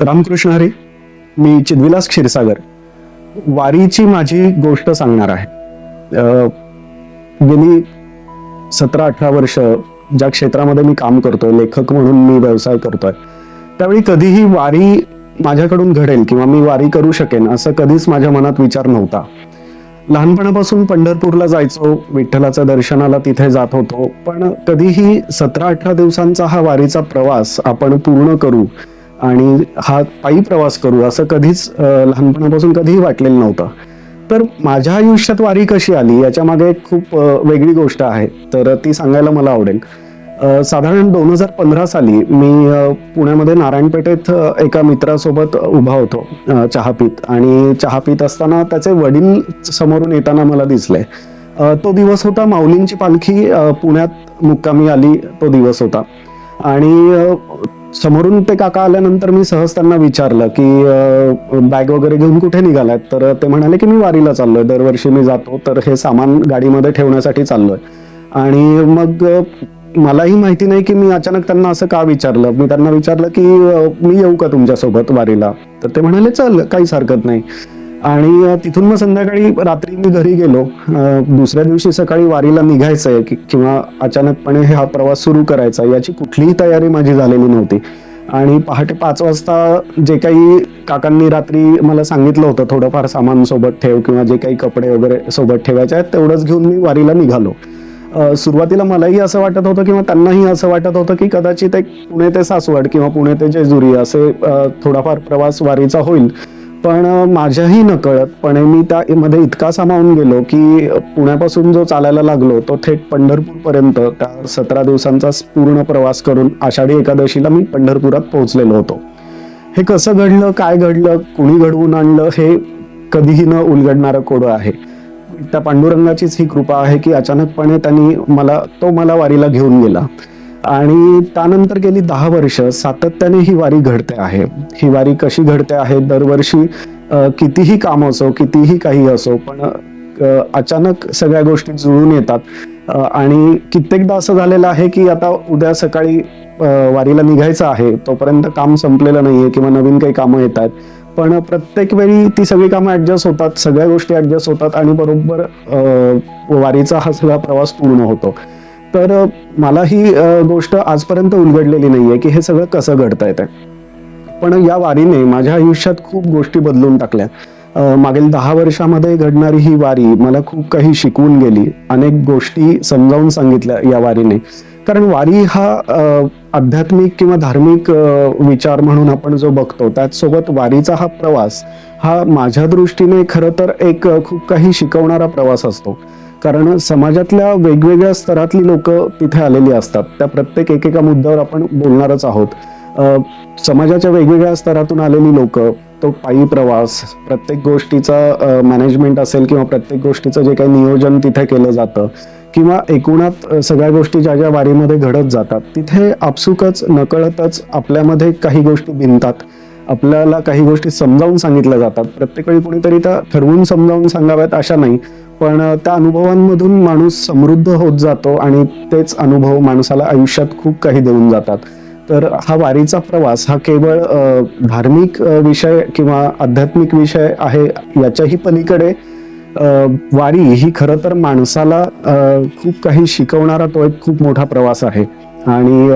रामकृष्ण हरी मी चिदविलास क्षीरसागर. वारीची माझी गोष्ट सांगणार आहे. गेली सतरा अठरा वर्ष ज्या क्षेत्रामध्ये मी काम करतोय लेखक म्हणून मी व्यवसाय करतोय त्यावेळी कधीही वारी माझ्याकडून घडेल किंवा मी वारी करू शकेन असं कधीच माझ्या मनात विचार नव्हता. लहानपणापासून पंढरपूरला जायचो विठ्ठलाच्या दर्शनाला तिथे जात होतो. पण कधीही सतरा अठरा दिवसांचा हा वारीचा प्रवास आपण पूर्ण करू आणि हा पायी प्रवास करू असं कधीच लहानपणापासून कधीही वाटलेलं नव्हतं. तर माझ्या आयुष्यात वारी कशी आली याच्या मागे एक खूप वेगळी गोष्ट आहे. तर ती सांगायला मला आवडेल. साधारण दोन हजार पंधरा साली मी पुण्यामध्ये नारायणपेठेत एका मित्रासोबत उभा होतो चहा पित आणि चहा पित असताना त्याचे वडील समोरून येताना मला दिसले. तो दिवस होता माऊलींची पालखी पुण्यात मुक्कामी आली तो दिवस होता. आणि समोरून ते काका आल्यानंतर मी सहज त्यांना विचारलं की बॅग वगैरे घेऊन कुठे निघालात? तर ते म्हणाले की मी वारीला चाललोय. दरवर्षी मी जातो तर हे सामान गाडीमध्ये ठेवण्यासाठी चाललोय. आणि मग मलाही माहिती नाही की मी अचानक त्यांना असं का विचारलं? मी त्यांना विचारलं की मी येऊ का तुमच्यासोबत वारीला? तर ते म्हणाले चल काहीच हरकत नाही. आणि तिथून मग संध्याकाळी रात्री मी घरी गेलो. दुसऱ्या दिवशी सकाळी वारीला निघायचं आहे की किंवा अचानकपणे हा प्रवास सुरू करायचा याची कुठलीही तयारी माझी झालेली नव्हती. आणि पहाटे पाच वाजता जे काही काकांनी रात्री मला सांगितलं होतं थोडंफार सामान सोबत ठेव किंवा जे काही कपडे वगैरे सोबत ठेवायचे आहेत तेवढंच घेऊन मी वारीला निघालो. सुरुवातीला मलाही असं वाटत होतं किंवा त्यांनाही असं वाटत होतं की कदाचित एक पुणे ते सासवड किंवा पुणे ते जेजुरी असे थोडाफार प्रवास वारीचा होईल. पण माझ्याही नकळतपणे मी त्यामध्ये इतका सामावून गेलो की पुण्यापासून जो चालायला लागलो तो थेट पंढरपूरपर्यंत त्या सतरा दिवसांचा पूर्ण प्रवास करून आषाढी एकादशीला मी पंढरपुरात पोहोचलेलो होतो. हे कसं घडलं काय घडलं कुणी घडवून आणलं हे कधीही न उलगडणारं कोडं आहे. त्या पांडुरंगाचीच ही कृपा आहे की अचानकपणे त्यांनी मला तो मला वारीला घेऊन गेला. आणि त्यानंतर गेली दहा वर्ष सातत्याने ही वारी घडते आहे. ही वारी कशी घडते आहे? दरवर्षी कितीही काम असो कितीही काही असो पण अचानक सगळ्या गोष्टी जुळून येतात. आणि कित्येकदा असं झालेलं आहे की आता उद्या सकाळी वारीला निघायचं आहे तोपर्यंत काम संपलेलं नाहीये किंवा नवीन काही कामं येत आहेत. पण प्रत्येक वेळी ती सगळी कामं ऍडजस्ट होतात सगळ्या गोष्टी ऍडजस्ट होतात आणि बरोबर वारीचा हा सगळा प्रवास पूर्ण होतो. तर मला ही गोष्ट आजपर्यंत उलगडलेली नाहीये की हे सगळं कसं घडता येतं पण या वारीने माझ्या आयुष्यात खूप गोष्टी बदलून टाकल्या. मागील दहा वर्षामध्ये घडणारी ही वारी मला खूप काही शिकवून गेली अनेक गोष्टी समजावून सांगितल्या या वारीने. कारण वारी हा आध्यात्मिक किंवा धार्मिक विचार म्हणून आपण जो बघतो त्याचसोबत वारीचा हा प्रवास हा माझ्या दृष्टीने खरं तर एक खूप काही शिकवणारा प्रवास असतो. कारण समाजातल्या वेगवेगळ्या स्तरातली लोक तिथे आलेली असतात. त्या प्रत्येक एकेका मुद्द्यावर आपण बोलणारच आहोत. समाजाच्या वेगवेगळ्या स्तरातून आलेली लोक तो पायी प्रवास प्रत्येक गोष्टीचा मॅनेजमेंट असेल किंवा प्रत्येक गोष्टीचं जे काही नियोजन तिथे केलं जातं किंवा एकूणात सगळ्या गोष्टी ज्या ज्या वारीमध्ये घडत जातात तिथे आपसुकच नकळतच आपल्यामध्ये काही गोष्टी भिनतात आपल्याला काही गोष्टी समजावून सांगितल्या जातात. प्रत्येक वेळी कोणीतरी त्या ठरवून समजावून सांगाव्यात अशा नाही. पण त्या अनुभवांमधून माणूस समृद्ध होत जातो आणि तेच अनुभव माणसाला आयुष्यात खूप काही देऊन जातात. तर हा वारीचा प्रवास हा केवळ धार्मिक विषय किंवा आध्यात्मिक विषय आहे याच्याही पलीकडे वारी ही खरं तर माणसाला खूप काही शिकवणारा तो एक खूप मोठा प्रवास आहे. आणि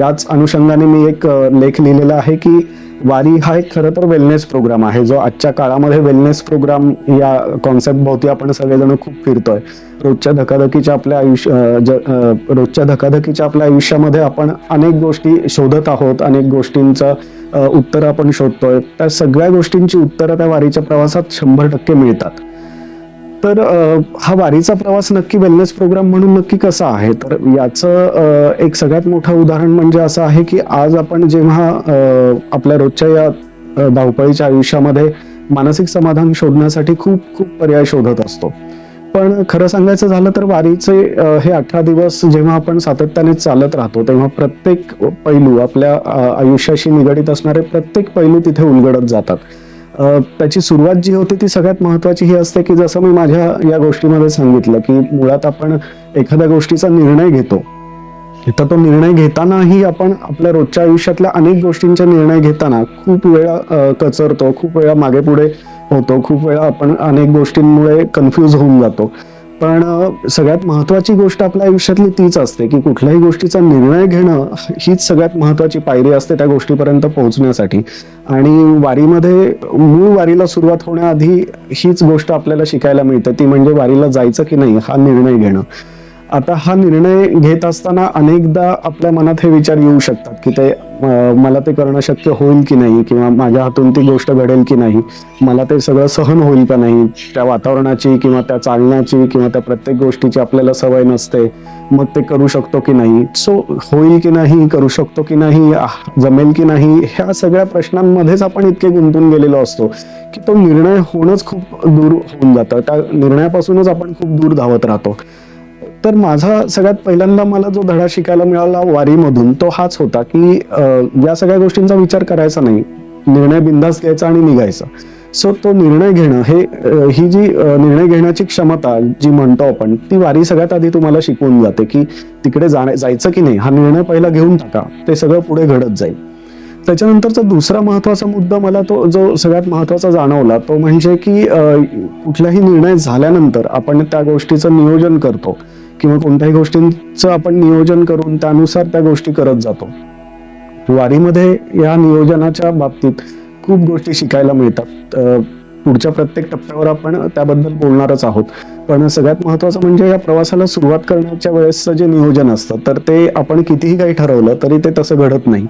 याच अनुषंगाने मी एक लेख लिहिलेला आहे की वारी हा एक खरं तर वेलनेस प्रोग्राम आहे. जो आजच्या काळामध्ये वेलनेस प्रोग्राम या कॉन्सेप्ट भोवती आपण सगळेजण खूप फिरतोय. रोजच्या धकाधकीच्या आपल्या आयुष्य ज- रोजच्या धकाधकीच्या आपल्या आयुष्यामध्ये आपण अनेक गोष्टी शोधत आहोत. अनेक गोष्टींचं उत्तर उत्तरं आपण शोधतोय. त्या सगळ्या गोष्टींची उत्तरं त्या वारीच्या प्रवासात शंभर टक्के मिळतात. तर हा वारीचा प्रवास नक्की वेलनेस प्रोग्राम म्हणून नक्की कसा आहे? तर याचं एक सगळ्यात मोठं उदाहरण म्हणजे असं आहे की आज आपण जेव्हा आपल्या रोजच्या या धावपळीच्या आयुष्यामध्ये मानसिक समाधान शोधण्यासाठी खूप खूप पर्याय शोधत असतो. पण खरं सांगायचं झालं तर वारीचे हे अठरा दिवस जेव्हा आपण सातत्याने चालत राहतो तेव्हा प्रत्येक पैलू आपल्या आयुष्याशी निगडीत असणारे प्रत्येक पैलू तिथे उलगडत जातात. त्याची सुरुवात जी होती ती सगळ्यात महत्वाची ही असते की जसं मी माझ्या या गोष्टीमध्ये सांगितलं की मुळात आपण एखाद्या गोष्टीचा निर्णय घेतो. तर तो निर्णय घेतानाही आपण आपल्या रोजच्या आयुष्यातल्या अनेक गोष्टींचा निर्णय घेताना खूप वेळा कचरतो खूप वेळा मागे पुढे होतो खूप वेळा आपण अनेक गोष्टींमुळे कन्फ्यूज होऊन जातो. पण सगळ्यात महत्वाची गोष्ट आपल्या आयुष्यातली तीच असते की कुठल्याही गोष्टीचा निर्णय घेणं हीच सगळ्यात महत्वाची पायरी असते त्या गोष्टीपर्यंत पोहोचण्यासाठी. आणि वारीमध्ये मूळ वारीला सुरुवात होण्याआधी हीच गोष्ट आपल्याला शिकायला मिळते ती म्हणजे वारीला जायचं की नाही हा निर्णय घेणं. आता हा निर्णय घेत असताना अनेकदा आपल्या मनात हे विचार येऊ शकतात की ते मला ते करणं शक्य होईल की नाही किंवा माझ्या हातून ती गोष्ट घडेल की नाही मला ते सगळं सहन होईल का नाही त्या वातावरणाची किंवा त्या चालण्याची किंवा त्या प्रत्येक गोष्टीची आपल्याला सवय नसते मग ते करू शकतो की नाही. सो होईल की नाही करू शकतो की नाही जमेल की नाही ह्या सगळ्या प्रश्नांमध्येच आपण इतके गुंतून गेलेलो असतो की तो निर्णय होणंच खूप दूर होऊन जातं. त्या निर्णयापासूनच आपण खूप दूर धावत राहतो. तर माझा सगळ्यात पहिल्यांदा मला जो धडा शिकायला मिळाला वारीमधून तो हाच होता की या सगळ्या गोष्टींचा विचार करायचा नाही. निर्णय बिंदास घ्यायचा आणि निघायचा. सो तो निर्णय घेणं हे ही जी निर्णय घेण्याची क्षमता जी म्हणतो आपण ती वारी सगळ्यात आधी तुम्हाला शिकवून जाते की तिकडे जाण्या जायचं की नाही हा निर्णय पहिला घेऊन टाका ते सगळं पुढे घडत जाईल. त्याच्यानंतरचा दुसरा महत्त्वाचा मुद्दा मला तो जो सगळ्यात महत्त्वाचा जाणवला तो म्हणजे की कुठलाही निर्णय झाल्यानंतर आपण त्या गोष्टीचं नियोजन करतो. किंवा कोणत्याही गोष्टींचं आपण नियोजन करून त्यानुसार त्या गोष्टी करत जातो. वारीमध्ये या नियोजनाच्या बाबतीत खूप गोष्टी शिकायला मिळतात. पुढच्या प्रत्येक टप्प्यावर आपण त्याबद्दल बोलणारच आहोत. पण सगळ्यात महत्वाचं म्हणजे या प्रवासाला सुरुवात करण्याच्या वेळेसचं जे नियोजन असतं तर ते आपण कितीही काही ठरवलं तरी ते तसं घडत नाही.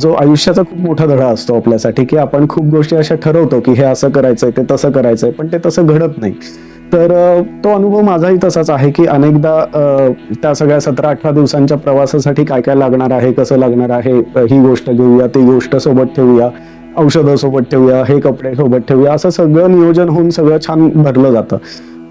जो आयुष्याचा खूप मोठा धडा असतो आपल्यासाठी की आपण खूप गोष्टी अशा ठरवतो की हे असं करायचंय ते तसं करायचंय पण ते तसं घडत नाही. तर तो अनुभव माझाही तसाच आहे की अनेकदा त्या सगळ्या सतरा अठरा दिवसांच्या प्रवासासाठी काय काय लागणार आहे कसं लागणार आहे ही गोष्ट घेऊया ती गोष्ट सोबत ठेवूया औषधं सोबत ठेवूया हे कपडे सोबत ठेवूया असं सगळं नियोजन होऊन सगळं छान भरलं जातं.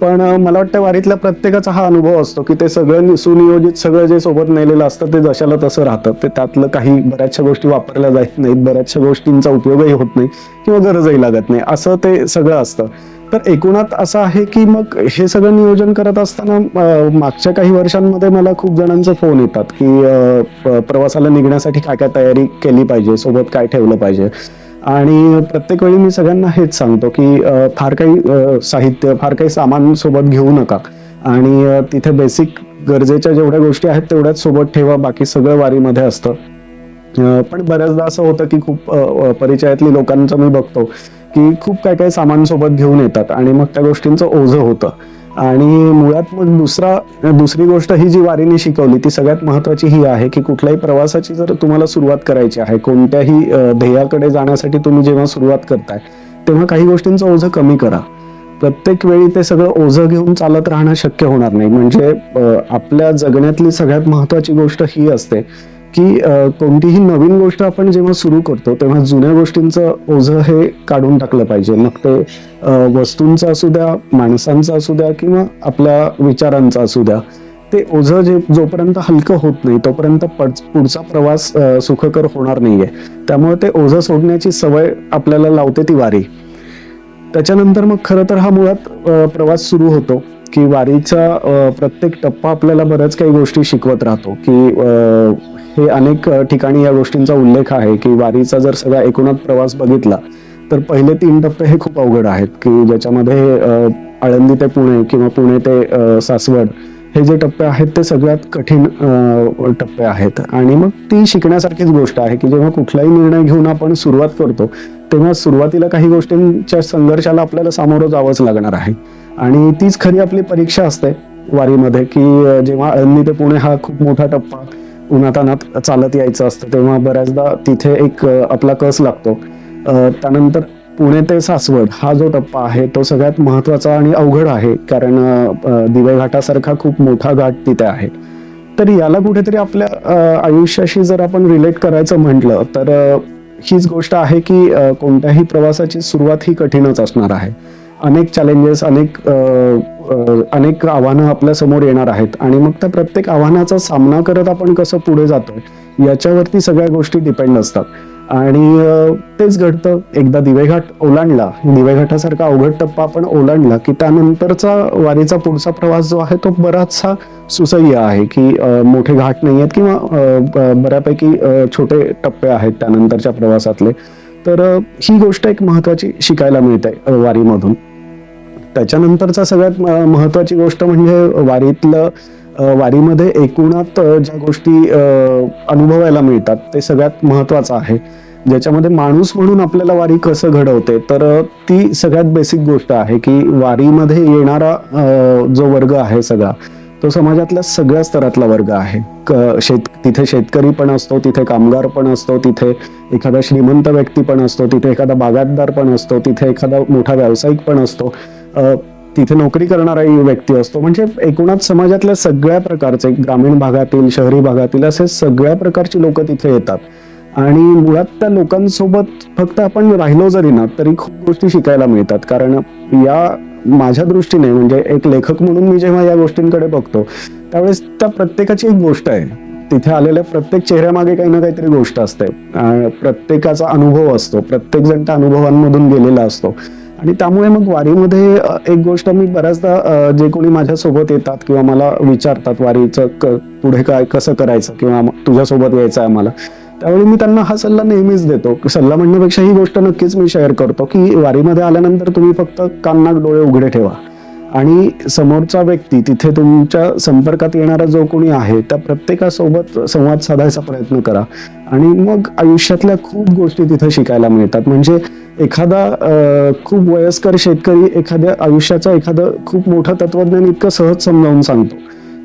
पण मला वाटतं वारीतल्या प्रत्येकाचा हा अनुभव असतो की ते सगळं नि- सुनियोजित सगळं जे सोबत नेलेलं असतं ते जशाला तसं राहतं. ते त्यातलं काही बऱ्याचशा गोष्टी वापरल्या जात नाहीत बऱ्याचशा गोष्टींचा उपयोगही होत नाही किंवा गरजही लागत नाही. असं ते सगळं असतं. तर एकूणात असं आहे की मग हे सगळं नियोजन करत असताना मागच्या काही वर्षांमध्ये मला खूप जणांचे फोन येतात की प्रवासाला निघण्यासाठी काय काय तयारी केली पाहिजे सोबत काय ठेवलं पाहिजे. आणि प्रत्येक वेळी मी सगळ्यांना हेच सांगतो की फार काही साहित्य फार काही सामान सोबत घेऊ नका. आणि तिथे बेसिक गरजेच्या जेवढ्या गोष्टी आहेत तेवढ्याच सोबत ठेवा बाकी सगळं वारीमध्ये असतं. पण बऱ्याचदा असं होतं की खूप परिचयातली लोकांचं मी बघतो की खूप काय काय सामान सोबत घेऊन येतात आणि मग त्या गोष्टींचं ओझं होतं. आणि मुळात मग दुसरा दुसरी गोष्ट ही जी वारीने शिकवली ती सगळ्यात महत्वाची ही आहे की कुठल्याही प्रवासाची जर तुम्हाला सुरुवात करायची आहे कोणत्याही ध्येयाकडे जाण्यासाठी तुम्ही जेव्हा सुरुवात करताय तेव्हा काही गोष्टींचं ओझं कमी करा. प्रत्येक वेळी ते सगळं ओझं घेऊन चालत राहणं शक्य होणार नाही. म्हणजे आपल्या जगण्यातली सगळ्यात महत्वाची गोष्ट ही असते की कोणतीही नवीन गोष्ट आपण जेव्हा सुरू करतो तेव्हा जुन्या गोष्टींचं ओझं हे काढून टाकलं पाहिजे. मग ते वस्तूंचं असू द्या माणसांचं असू द्या किंवा आपल्या विचारांचं असू द्या ते ओझं जे जोपर्यंत हलकं होत नाही तोपर्यंत पुढचा प्रवास सुखकर होणार नाहीये. त्यामुळे ते ओझं सोडण्याची सवय आपल्याला लावते ती वारी. त्याच्यानंतर मग खरं तर हा मुळात प्रवास सुरू होतो की वारीचा प्रत्येक टप्पा आपल्याला बऱ्याच काही गोष्टी शिकवत राहतो की हे अनेक ठिकाणी या गोष्टींचा उल्लेख आहे की वारीचा जर सगळा एकूणात प्रवास बघितला तर पहिले तीन टप्पे हे खूप अवघड आहेत की ज्याच्यामध्ये आळंदी ते पुणे किंवा पुणे ते सासवड हे जे टप्पे आहेत ते सगळ्यात कठीण टप्पे आहेत. आणि मग ती शिकण्यासारखीच गोष्ट आहे की जेव्हा कुठलाही निर्णय घेऊन आपण सुरुवात करतो तेव्हा सुरुवातीला काही गोष्टींच्या संघर्षाला आपल्याला सामोरं जावंच लागणार आहे. आणि तीच खरी आपली परीक्षा असते वारीमध्ये की जेव्हा आळंदी ते पुणे हा खूप मोठा टप्पा उन्हातानात चालत यायचं असतं तेव्हा बऱ्याचदा तिथे एक आपला कस लागतो. त्यानंतर पुणे ते सासवड हा जो टप्पा आहे तो सगळ्यात महत्त्वाचा आणि अवघड आहे. कारण अ, दिवे घाटासारखा खूप मोठा घाट तिथे आहे. तर याला कुठेतरी आपल्या आयुष्याशी जर आपण रिलेट करायचं म्हटलं तर हीच गोष्ट आहे की कोणत्याही प्रवासाची सुरुवात ही कठीणच असणार आहे. अनेक चॅलेंजेस अनेक अनेक आव्हानं आपल्यासमोर येणार आहेत. आणि मग त्या प्रत्येक आव्हानाचा सामना करत आपण कसं पुढे जातोय याच्यावरती सगळ्या गोष्टी डिपेंड असतात. आणि तेच घडतं. एकदा दिवेघाट ओलांडला दिवेघाटासारखा अवघड टप्पा आपण ओलांडला की त्यानंतरचा वारीचा पुढचा प्रवास जो आहे तो बराचसा सुसह्य आहे की मोठे घाट नाही आहेत किंवा बऱ्यापैकी छोटे टप्पे आहेत त्यानंतरच्या प्रवासातले. तर ही गोष्ट एक महत्वाची शिकायला मिळते वारीमधून. त्याच्यानंतरचा सगळ्यात महत्वाची गोष्ट म्हणजे वारीतलं वारीमध्ये एकूणात ज्या गोष्टी अनुभवायला मिळतात ते सगळ्यात महत्वाचं आहे. ज्याच्यामध्ये माणूस म्हणून आपल्याला वारी कसं घडवते तर ती सगळ्यात बेसिक गोष्ट आहे की वारीमध्ये येणारा जो वर्ग आहे सगळा तो समाजातल्या सगळ्या स्तरातला वर्ग आहे. क- शेत तिथे शेतकरी पण असतो तिथे कामगार पण असतो तिथे एखादा श्रीमंत व्यक्ती पण असतो तिथे एखादा बागायतदार पण असतो तिथे एखादा मोठा व्यावसायिक पण असतो. तिथे नोकरी करणाराही व्यक्ती असतो. म्हणजे एकूणात समाजातल्या सगळ्या प्रकारचे ग्रामीण भागातील शहरी भागातील असे सगळ्या प्रकारची लोक तिथे येतात. आणि मुळात त्या लोकांसोबत फक्त आपण राहिलो जरी ना तरी खूप गोष्टी शिकायला मिळतात. कारण या माझ्या दृष्टीने म्हणजे एक लेखक म्हणून मी जेव्हा या गोष्टींकडे बघतो त्यावेळेस त्या प्रत्येकाची एक गोष्ट आहे. तिथे आलेल्या प्रत्येक चेहऱ्यामागे काही ना काहीतरी गोष्ट असते. प्रत्येकाचा अनुभव असतो. प्रत्येक जण त्या अनुभवांमधून गेलेला असतो. आणि त्यामुळे मग वारीमध्ये एक गोष्ट मी बऱ्याचदा जे कोणी माझ्या सोबत येतात किंवा मला विचारतात वारीचं क- पुढे काय कसं करायचं? किंवा तुझ्यासोबत यायचं आहे आम्हाला. त्यावेळी मी त्यांना हा सल्ला नेहमीच देतो. सल्ला म्हणण्यापेक्षा ही गोष्ट नक्कीच मी शेअर करतो की वारीमध्ये आल्यानंतर तुम्ही फक्त कान्नाक डोळे उघडे ठेवा. आणि समोरचा व्यक्ती तिथे तुमच्या संपर्कात येणारा जो कोणी आहे त्या प्रत्येकासोबत संवाद साधायचा प्रयत्न करा. आणि मग आयुष्यातल्या खूप गोष्टी तिथे शिकायला मिळतात. म्हणजे एखादा खूप वयस्कर शेतकरी एखाद्या आयुष्याचं एखादं खूप मोठं तत्वज्ञान इतकं सहज समजावून सांगतो.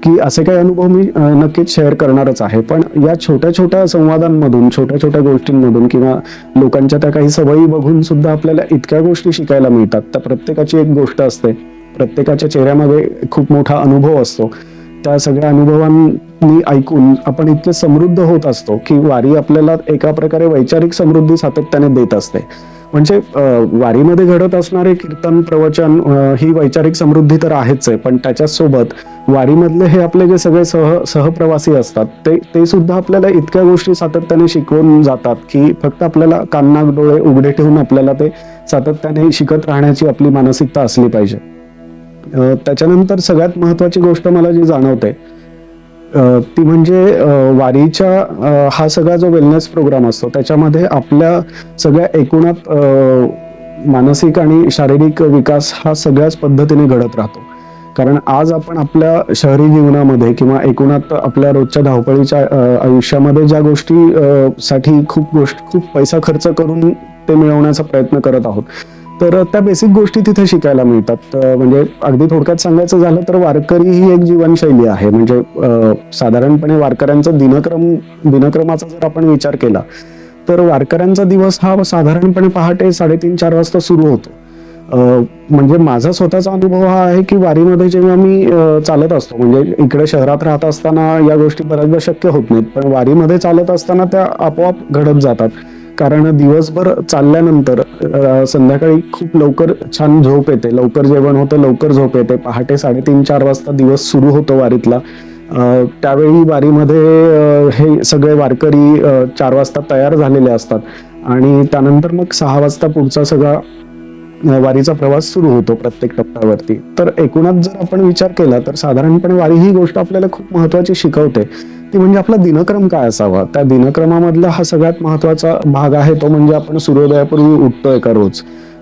की असे काही अनुभव मी नक्कीच शेअर करणारच आहे. पण या छोट्या छोट्या संवादांमधून छोट्या छोट्या गोष्टींमधून किंवा लोकांच्या त्या काही सवयी बघून सुद्धा आपल्याला इतक्या गोष्टी शिकायला मिळतात. त्या प्रत्येकाची एक गोष्ट असते. प्रत्येकाच्या चेहऱ्यामध्ये खूप मोठा अनुभव असतो. त्या सगळ्या अनुभवांनी ऐकून आपण इतके समृद्ध होत असतो की वारी आपल्याला एका प्रकारे वैचारिक समृद्धी सातत्याने देत असते. म्हणजे वारीमध्ये घडत असणारे कीर्तन प्रवचन ही वैचारिक समृद्धी तर आहेच आहे. पण त्याच्यासोबत वारीमधले हे आपले जे सगळे सह सहप्रवासी असतात ते ते सुद्धा आपल्याला इतक्या गोष्टी सातत्याने शिकवून जातात की फक्त आपल्याला कान्नाक डोळे उघडे ठेवून आपल्याला ते सातत्याने शिकत राहण्याची आपली मानसिकता असली पाहिजे. त्याच्यानंतर सगळ्यात महत्वाची गोष्ट मला जी जाणवते ती म्हणजे वारीच्या हा सगळा जो वेलनेस प्रोग्राम असतो त्याच्यामध्ये आपल्या सगळ्या एकूणात मानसिक आणि शारीरिक विकास हा सगळ्याच पद्धतीने घडत राहतो. कारण आज आपण आपल्या शहरी जीवनामध्ये किंवा एकूणात आपल्या रोजच्या धावपळीच्या आयुष्यामध्ये ज्या गोष्टी साठी खूप गोष्ट खूप पैसा खर्च करून ते मिळवण्याचा प्रयत्न करत आहोत. तर त्या बेसिक गोष्टी तिथे शिकायला मिळतात. म्हणजे अगदी थोडक्यात सांगायचं झालं तर वारकरी ही एक जीवनशैली आहे. म्हणजे साधारणपणे वारकऱ्यांचा दिनक्रम दिनक्रमाचा जर आपण विचार केला तर वारकऱ्यांचा दिवस हा साधारणपणे पहाटे साडेतीन चार वाजता सुरू होतो. म्हणजे माझा स्वतःचा अनुभव हा आहे की वारीमध्ये जेव्हा मी चालत असतो म्हणजे इकडे शहरात राहत असताना या गोष्टी बऱ्याचदा शक्य होत नाहीत पण वारीमध्ये चालत असताना त्या आपोआप घडत जातात. कारण दिवसभर चालल्यानंतर संध्याकाळी खूप लवकर छान झोप येते लवकर जेवण होतं लवकर झोप येते पहाटे साडेतीन चार वाजता दिवस सुरू होतो वारीतला. त्यावेळी वारीमध्ये हे सगळे वारकरी चार वाजता तयार झालेले असतात आणि त्यानंतर मग सहा वाजता पुढचा सगळा वारीचा प्रवास सुरू होतो प्रत्येक टप्प्यावरती. तर एकूणच जर आपण विचार केला तर साधारणपणे वारी ही गोष्ट आपल्याला खूप महत्वाची शिकवते. ती म्हणजे आपला दिनक्रम काय असावा? त्या दिनक्रमामधला हा सगळ्यात महत्त्वाचा भाग आहे तो म्हणजे आपण सूर्योदयापूर्वी उठतोय का रोज?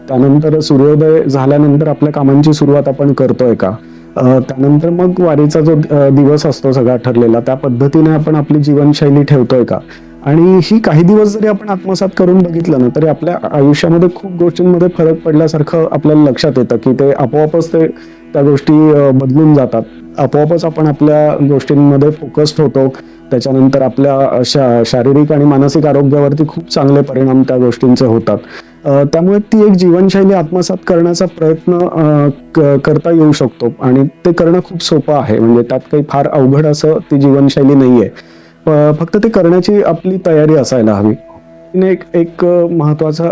त्यानंतर सूर्योदय झाल्यानंतर आपल्या कामांची सुरुवात आपण करतोय का? त्यानंतर मग वारीचा जो दिवस असतो सगळा ठरलेला त्या पद्धतीने आपण आपली जीवनशैली ठेवतोय का? आणि ही काही दिवस जरी आपण आत्मसात करून बघितलं ना तरी आपल्या आयुष्यामध्ये खूप गोष्टींमध्ये फरक पडल्यासारखं आपल्याला लक्षात येतं की ते आपोआपच ते त्या गोष्टी बदलून जातात. आपोआपच आपण आपल्या गोष्टींमध्ये फोकस्ड होतो. त्याच्यानंतर आपल्या शा शारीरिक आणि मानसिक आरोग्यावरती खूप चांगले परिणाम त्या गोष्टींचे होतात. त्यामुळे ती एक जीवनशैली आत्मसात करण्याचा प्रयत्न क- करता येऊ शकतो. आणि ते करणं खूप सोपं आहे. म्हणजे त्यात काही फार अवघड असं ती जीवनशैली नाही आहे फक्त ते करण्याची आपली तयारी असायला हवी. आणि एक एक महत्त्वाचा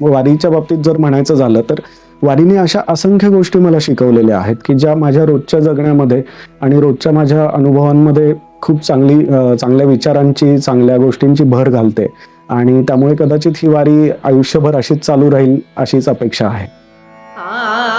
वारीच्या बाबतीत जर म्हणायचं झालं तर वारीने अशा असंख्य गोष्टी मला शिकवलेल्या आहेत की ज्या माझ्या रोजच्या जगण्यामध्ये आणि रोजच्या माझ्या अनुभवांमध्ये खूप चांगली चांगल्या विचारांची चांगल्या गोष्टींची भर घालते आणि त्यामुळे कदाचित ही वारी आयुष्यभर अशीच चालू राहील अशीच अपेक्षा आहे. आ